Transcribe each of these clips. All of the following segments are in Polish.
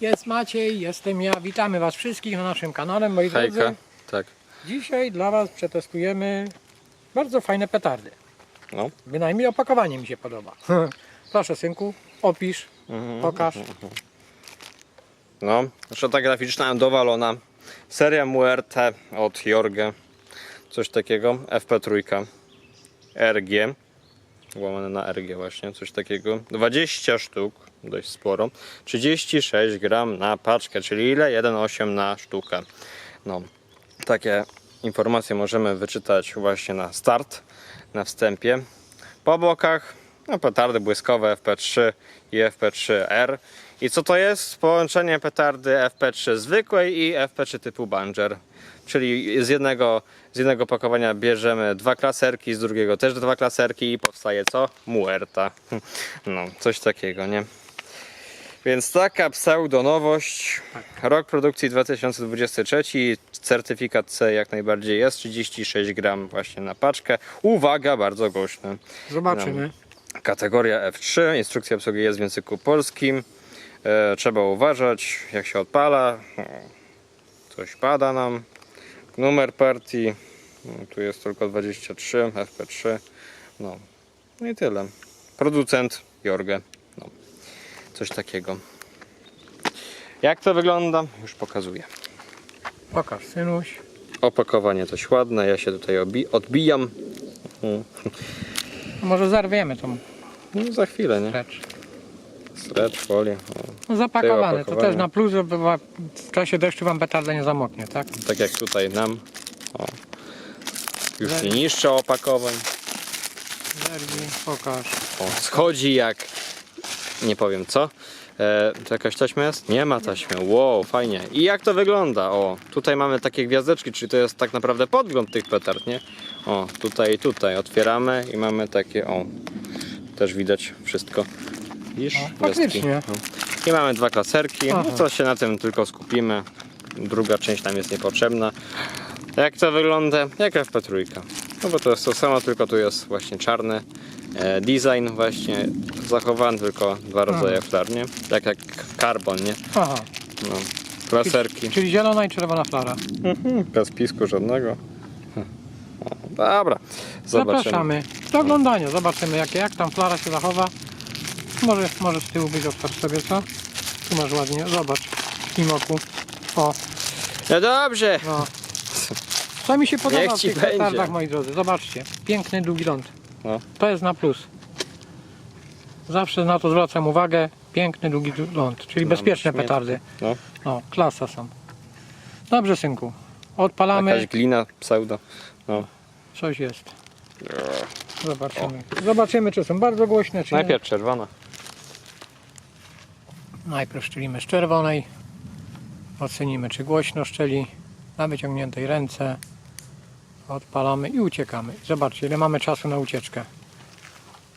Jest Maciej, jestem ja. Witamy Was wszystkich na naszym kanale, moi Hejka. drodzy. Tak. Dzisiaj dla Was przetestujemy bardzo fajne petardy. No. Bynajmniej opakowanie mi się podoba. Proszę synku, opisz, Mhm. pokaż. No, szata graficzna dowalona. Seria MURT od Jorge. Coś takiego. FP3. RG. Łamane na RG właśnie, coś takiego. 20 sztuk, dość sporo. 36 gram na paczkę, czyli ile? 1,8 na sztukę. No, takie informacje możemy wyczytać właśnie na start, na wstępie. Po bokach no, petardy błyskowe FP3 i FP3R. I co to jest? Połączenie petardy FP3 zwykłej i FP3 typu Banger. Czyli z jednego, z jednego pakowania bierzemy dwa klaserki, z drugiego też dwa klaserki i powstaje co? Muerta. No, coś takiego, nie? Więc taka pseudonowość. Rok produkcji 2023. Certyfikat C jak najbardziej jest. 36 gram właśnie na paczkę. Uwaga, bardzo głośny. Zobaczymy. Kategoria F3. Instrukcja obsługi jest w języku polskim. E, trzeba uważać jak się odpala. Coś pada nam. Numer partii. No, tu jest tylko 23 FP3. No. no i tyle. Producent Jorge. No. Coś takiego. Jak to wygląda? Już pokazuję. Pokaż synuś. Opakowanie coś ładne. Ja się tutaj odbijam. Mhm. Może zarwiemy tą No, za chwilę, nie? rzecz. Stretch, folie. O. No, zapakowane. To też na plus, żeby w czasie deszczu Wam petarda nie zamoknie, tak? Tak jak tutaj nam. O. Już nie niszczę opakowań. Zerwij, pokaż. O, schodzi jak. Nie powiem co. E, to jakaś taśma jest? Nie ma taśmy. Wow, fajnie. I jak to wygląda? O, tutaj mamy takie gwiazdeczki, czyli to jest tak naprawdę podgląd tych petard, nie? O, tutaj i tutaj otwieramy i mamy takie, o, też widać wszystko. Widzisz? O, faktycznie. No. I mamy dwa klaserki, Aha. no to się na tym tylko skupimy. Druga część nam jest niepotrzebna. Jak to wygląda? Jak FP3. No bo to jest to samo, tylko tu jest właśnie czarny e, design właśnie zachowany, tylko dwa rodzaje flar, nie? Tak jak carbon, nie? Aha. No. Klaserki. Czyli zielona i czerwona flara. Mhm, Bez pisku żadnego. O, dobra, zobaczymy. Zapraszamy do oglądania. Zobaczymy jakie, jak tam flara się zachowa. Może, może z tyłu być otwarć sobie co? Tu masz ładnie, zobacz. W tym oku. O, No dobrze. no. Co mi się podoba Niech w ci tych będzie. petardach, moi drodzy. Zobaczcie. Piękny, długi ląd. No. To jest na plus. Zawsze na to zwracam uwagę. Piękny, długi ląd. Czyli No, bezpieczne petardy. No. No, klasa są. Dobrze, synku. Odpalamy. Jakaś glina pseudo. No. Coś jest. Zobaczymy. Zobaczymy, czy są bardzo głośne, czy nie. Najpierw czerwona. Najpierw szczelimy z czerwonej. Ocenimy, czy głośno szczeli. Na wyciągniętej ręce. Odpalamy i uciekamy. Zobaczcie, ile mamy czasu na ucieczkę.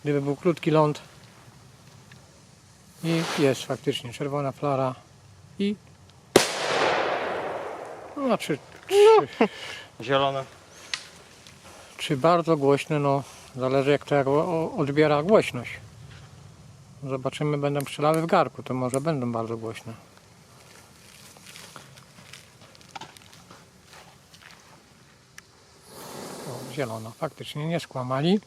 Gdyby był krótki ląd. I jest faktycznie czerwona flara. I... No, czy, czy, Zielona. czy bardzo głośne, no zależy jak to jak odbiera głośność. Zobaczymy, będą strzelały w garku, to może będą bardzo głośne. O, zielono, faktycznie nie skłamali.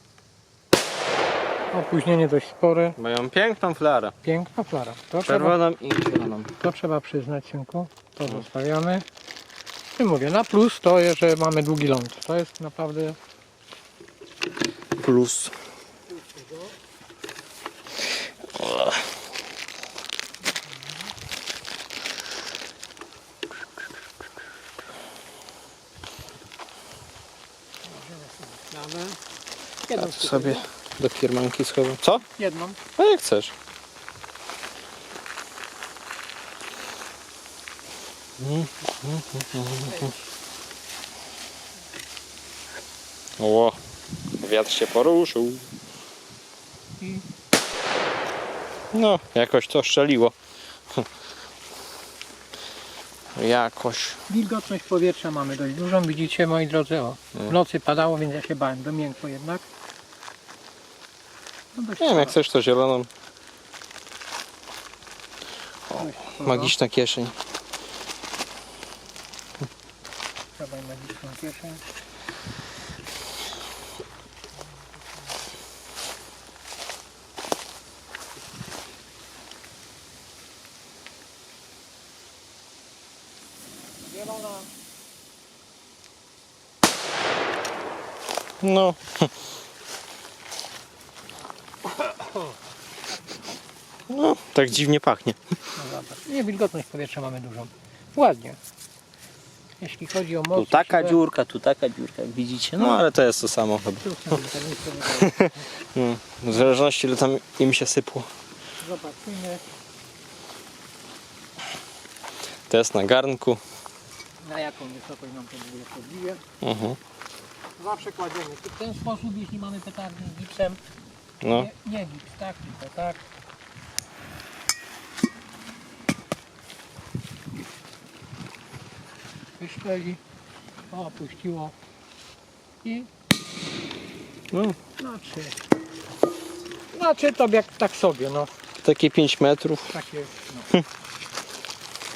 Opóźnienie dość spore, Mają piękną flarę. piękna flara. To trzeba, Czerwoną i zieloną. to trzeba przyznać, synku. To zostawiamy. I mówię, na plus to jest, że mamy długi ląd. To jest naprawdę Plus. Jedną, A tu sobie do firmanki schowam. Co? jedną. No jak chcesz. O, wiatr się poruszył. No, jakoś to szczeliło. Jakoś. Wilgotność powietrza mamy dość dużą, widzicie moi drodzy, o, w nocy padało, więc ja się bałem, domiękło jednak. Nie wiem, jak chcesz to zieloną. Dość magiczna kieszeń. Trzeba magiczną kieszeń. No. No, tak dziwnie pachnie. No zobacz. Nie, wilgotność powietrza mamy dużą. Ładnie. Jeśli chodzi o moc... Tu taka siłę- dziurka, tu taka dziurka, jak widzicie. No ale to jest to samo chyba. Tu. No, w zależności ile tam im się sypło. Zobaczymy. To jest na garnku. Na jaką wysokość nam to w ogóle podbije. Mhm. Zawsze kładziemy w ten sposób, jeśli mamy petardy z gipsem. No. Nie, nie gips, tak, tylko tak. Wyszczeli, o, puściło i no. znaczy, znaczy to jak tak sobie, no, Takie 5 metrów. takie, no.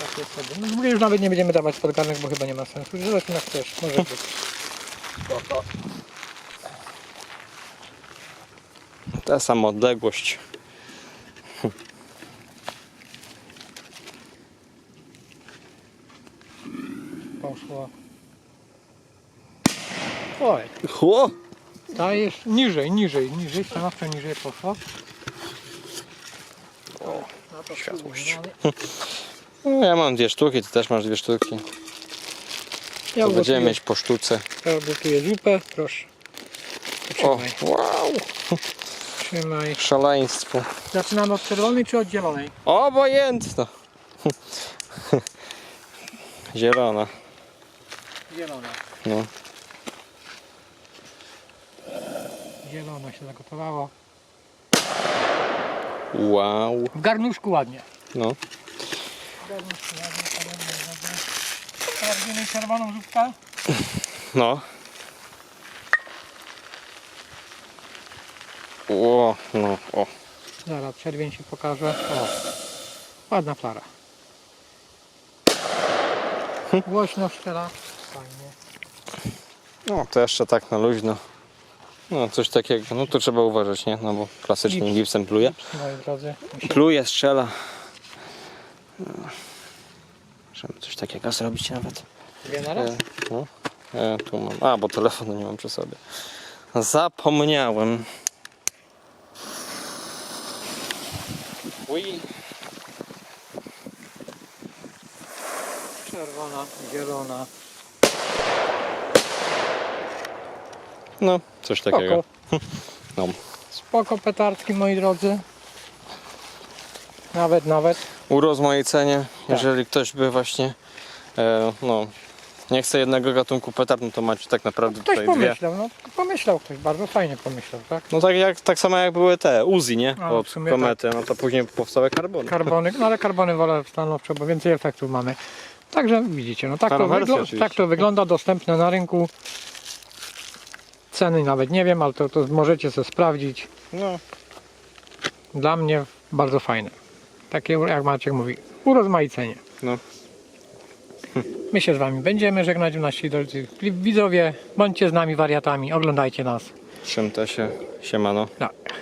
Takie sobie. No, już nawet nie będziemy dawać podgarnek, bo chyba nie ma sensu. Zresztą jak chcesz, może być. Spoko. Ta sama odległość. Poszło. Oj, Chło! ta jest niżej, niżej, niżej, stanowczo niżej poszło. O, światłość. No, ja mam dwie sztuki, ty też masz dwie sztuki. Ja To będziemy mieć po sztuce. ja ugotuję zupę, proszę. O, Trzymaj, wow! Trzymaj. Szaleństwo. Zaczynamy od czerwonej czy od zielonej? Obojętno. Zielona. Zielona. No. Zielona się zagotowało. Wow. W garnuszku ładnie. No. W garnuszku ładnie, podobnie ładnie. Sprawdzimy czerwoną zupkę. No. O, no, o. Zaraz czerwień się pokaże. O, ładna flara. Głośno strzela. Fajnie. No, to jeszcze tak na luźno. No, coś takiego. No to trzeba uważać, nie? No bo klasycznym Gips. gipsem pluje. Moi drodzy. Pluje, strzela. No. Możemy coś takiego zrobić nawet. dwie na raz. E, no. e, tu mam. A, bo telefonu nie mam przy sobie. Zapomniałem. Ui. Czerwona, zielona. No, coś takiego. Spoko. No. Spoko petardki moi drodzy. Nawet, nawet. Urozmaicenie, jeżeli ktoś by właśnie e, no, nie chce jednego gatunku petard, no to macie tak naprawdę Ktoś tutaj dwie. pomyślał, no pomyślał ktoś, bardzo fajnie pomyślał, tak? No tak jak tak samo jak były te Uzi, nie? A, Od w sumie komety, no to później powstały karbony. Karbony, no ale karbony wolę stanowczo, bo więcej efektów mamy. Także widzicie, no tak, to, Stara wersja wygl- oczywiście. tak to wygląda, dostępne na rynku. Ceny nawet nie wiem, ale to, to możecie sobie sprawdzić. No, Dla mnie bardzo fajne. Takie, jak Maciek mówi, urozmaicenie. no. My się z Wami będziemy żegnać, nasi drodzy widzowie. Bądźcie z nami wariatami, oglądajcie nas. Czym to się siemano. Tak.